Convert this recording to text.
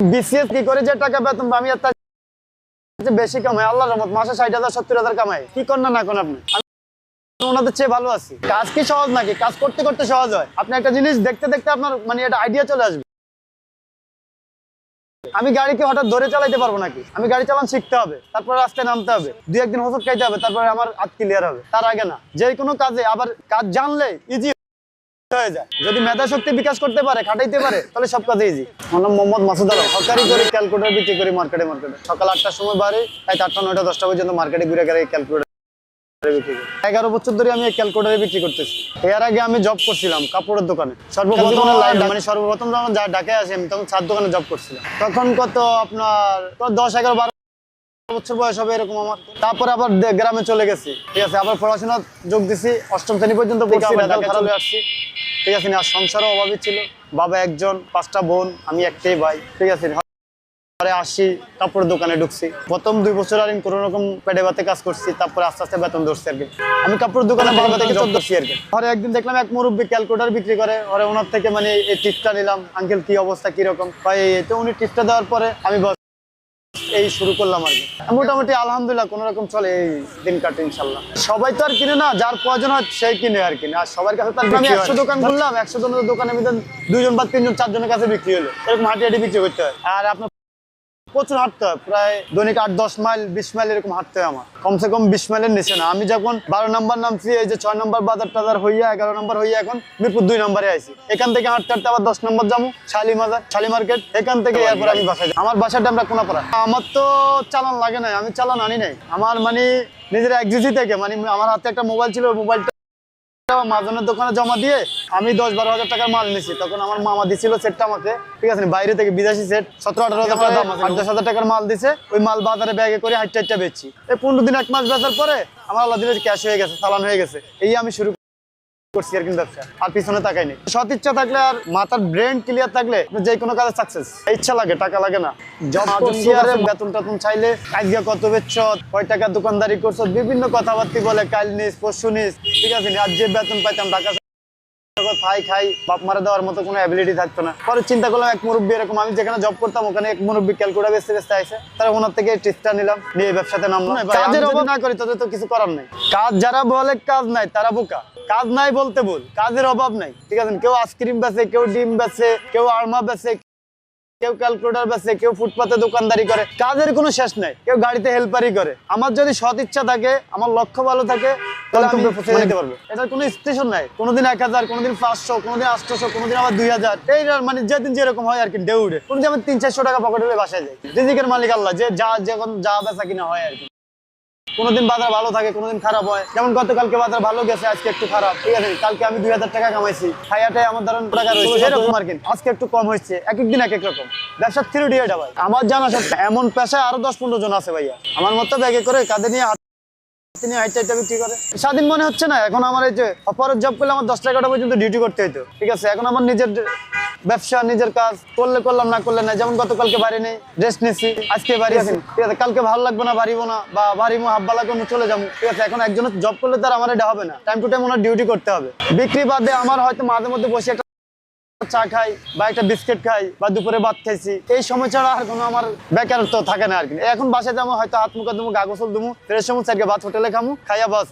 BCS কি করে যে টাকা বেতন আমি তার বেশি কামাই। আল্লাহর রহমত, মাসে ষাট হাজার, সত্তর হাজার কামাই। কি কর না কোন আপনি? ওনাদের চেয়ে ভালো আছি। কাজ কি সহজ নাকি? কাজ করতে করতে সহজ হয়। আপনি একটা জিনিস দেখতে দেখতে আপনার মানে একটা আইডিয়া চলে আসবে। আমি গাড়িকে হঠাৎ ধরে চালাইতে পারব নাকি? আমি গাড়ি চালান শিখতে হবে। তারপরে রাস্তায় নামতে হবে। দুই একদিন হোসট খাইতে হবে, তারপরে আমার হাত ক্লিয়ার হবে। তার আগে না যে কোনো কাজে আবার কাজ জানলে ইজি হয়ে যায়। যদি মেধা শক্তি বিকাশ করতে পারে খাটাইতে পারে তাহলে সব কাজে ইজি আমার নাম মোহাম্মদ মাসুদ আলম। সরকারি করি ক্যালকুলেটার বিক্রি করি মার্কেটে মার্কেটে সকাল আটটার সময় বাড়ি তাই আটটা নয়টা দশটা পর্যন্ত মার্কেটে ঘুরে ঘুরে ক্যালকুলেটার এগারো বছর ধরে আমি ক্যালকুলেটারে বিক্রি করতেছি। এর আগে আমি জব করছিলাম কাপড়ের দোকানে। সর্বপ্রথম মানে সর্বপ্রথম যখন যা ডাকে আসি আমি তখন চার দোকানে জব করছিলাম। তখন কত আপনার দশ এগারো বারো বছর বয়স হবে এরকম আমার। তারপরে আবার গ্রামে চলে গেছি। ঠিক আছে আবার পড়াশোনা যোগ দিছি। অষ্টম শ্রেণি পর্যন্ত আসছি। ঠিক আছে আর সংসারও অভাবী ছিল। বাবা একজন, পাঁচটা বোন, আমি একটাই ভাই। ঠিক আছে পরে আসি কাপড়ের দোকানে ঢুকছি। প্রথম দুই বছর আর কোনো রকম পেটে বাতে কাজ করছি, তারপরে আস্তে আস্তে বেতন ধরছি আর কি। আমি কাপড়ের দোকানে থেকে ধরছি আর কি। পরে একদিন দেখলাম এক মুরব্বী ক্যালকুলেটার বিক্রি করে। ওরে ওনার থেকে মানে এই টিপসটা নিলাম, আঙ্কেল কি অবস্থা কীরকম তো উনি টিপসটা দেওয়ার পরে আমি এই শুরু করলাম আর কি। মোটামুটি আলহামদুলিল্লাহ কোন রকম চলে এই দিন কাটে ইনশাল্লাহ সবাই তো আর কিনে না যার প্রয়োজন হয় সেই কিনে আর কিনে। আর সবার কাছে আমি একশো দোকান খুললাম একশো জনের দোকানে মধ্যে দুইজন বা তিনজন চারজনের কাছে বিক্রি হলো। এরকম হাঁটি হাঁটি বিক্রি করতে হয়। আর আপনার প্রচুর হাঁটতে হয়। প্রায় দৈনিক আট দশ মাইল বিশ মাইল এরকম হাঁটতে হয় আমার। কমসে কম বিশ মাইলের নিচে না। আমি যখন বারো নম্বর নামছি এই যে ছয় নম্বর বাজার টাজার হইয়া এগারো নম্বর হইয়া এখন মিরপুর দুই নম্বরে আইছি। এখান থেকে হাঁটতে হাঁটতে আবার দশ নম্বর যাব শালি মাজার শালি মার্কেট। এখান থেকে এরপর আমি বাসায় যাই। আমার বাসাটা আমরা কোনাপাড়া। আমার তো চালান লাগে নাই। আমি চালান আনি নাই। আমার মানে নিজের একজিসি থেকে মানে আমার হাতে একটা মোবাইল ছিল ওই মোবাইলটা মাঝনের দোকানে জমা দিয়ে আমি দশ বারো হাজার টাকার মাল নিছি। তখন আমার মামা দিছিল সেটটা আমাকে। ঠিক আছে, বাইরে থেকে বিদেশি সেট, সতেরো, আঠারো হাজার টাকা দাম আট, দশ হাজার টাকার মাল দিছে, ওই মাল বাজারে ব্যাগে করে হাইট টাইটটা বেচছি। এই পনেরো দিন, এক মাস বেচার পরে আমার আল্লাহ দিলে ক্যাশ হয়ে গেছে, চালান হয়ে গেছে। এই আমি শুরু করছি আর কিন্তু ব্যবসা আর পিছনে তাকাইনি। সৎ ইচ্ছা থাকলে আর মাথার ব্রেন ক্লিয়ার থাকলে যে কোনো কাজে সাকসেস ইচ্ছা লাগে টাকা লাগে না। বেতন টেতন চাইলে আজকে কত বেচছ কয় টাকা দোকানদারি করছ বিভিন্ন কথাবার্তি বলে কাল নিস পরশু নিস ঠিক আছে আর যে বেতন পাইতাম শহরে খাই খাই বাপ মারা দেওয়ার মতো কোনো অ্যাবিলিটি থাকতো না। পরে চিন্তা করলাম এক মুরব্বী এরকম আমি যেখানে জব করতাম ওখানে এক মুরব্বী ক্যালকুলেটার বেসতে বেসতে আইসে। তারা ওনার থেকে টিপসটা নিলাম নিয়ে ব্যবসাতে নামলাম। কাজের অভাব না করি তাদের তো কিছু করার নাই। কাজ যারা বলে কাজ নাই তারা বোকা। কাজ নাই বলতে বল কাজের অভাব নাই ঠিক আছে? কেউ আইসক্রিম বেচে কেউ ডিম বেচে কেউ আর্মা বেচে কেউ ক্যালকুলেটার বেচে কেউ ফুটপাতে দোকানদারি করে কাজের কোনো শেষ নাই। কেউ গাড়িতে হেল্পারি করে। আমার যদি সৎ ইচ্ছা থাকে আমার লক্ষ্য ভালো থাকে তাহলে আমি পৌঁছে যেতে পারব। এটার কোনো স্টেশন নাই। কোনোদিন এক হাজার কোনোদিন পাঁচশো কোনোদিন আটশোশো কোনোদিন আবার দুই হাজার। এই মানে যেদিন যেরকম হয় আর কি ডেউডে কোনোদিন আমার তিন চারশো টাকা পকেটে বাসায় যাই। রিজিকের মালিক আল্লাহ যে যা যখন যা বেচা কিনা হয় আর কি। কোনোদিন বাজার ভালো থাকে কোনোদিন খারাপ হয়। যেমন গতকালকে বাজার ভালো গেছে আজকে একটু খারাপ। ঠিক আছে? কালকে আমি দুই হাজার টাকা কামাইছি। খাইয়াটাই আমার ধরুন টাকা রয়েছে মার্কিন আজকে একটু কম হয়েছে এক একদিন এক এক রকম। ব্যবসার থ্রি এটা ভাই। আমার জানা সব এমন পেশায় আরও দশ পনেরো জন আছে ভাইয়া। আমার মতো ব্যাগে করে কাঁধে নিয়ে তিনি বিক্রি করে। স্বাধীন মনে হচ্ছে না? এখন আমার এই যে অপরের জব করলে আমার দশ টাকাটা পর্যন্ত ডিউটি করতে হতো ঠিক আছে? এখন আমার নিজের ব্যবসা নিজের কাজ করলে করলাম না করলে না যেমন গতকালকে বাড়ি নেই রেস্ট নিছি আজকে বাড়ি আছি। ঠিক আছে? কালকে ভালো লাগবে না বাড়িবো না বা বাড়িমো হাব্বা লাগবে না চলে যাব। ঠিক আছে? এখন একজনের জব করলে তার আমার এটা হবে না। টাইম টু টাইম ওনার ডিউটি করতে হবে। বিক্রি বাদে আমার হয়তো মাঝে মধ্যে বসে চা খাই বা একটা বিস্কিট খাই বা দুপুরে ভাত খাইছি এই সময় ছাড়া আর কোনো আমার বেকারত্ব থাকে না আর কি। এখন বাসায় যাব হয়তো হাত মুখে দুমু গা গোসল দুমু ফেরের সময় চারকে ভাত হোটেলে খামু খাইয়া বাস।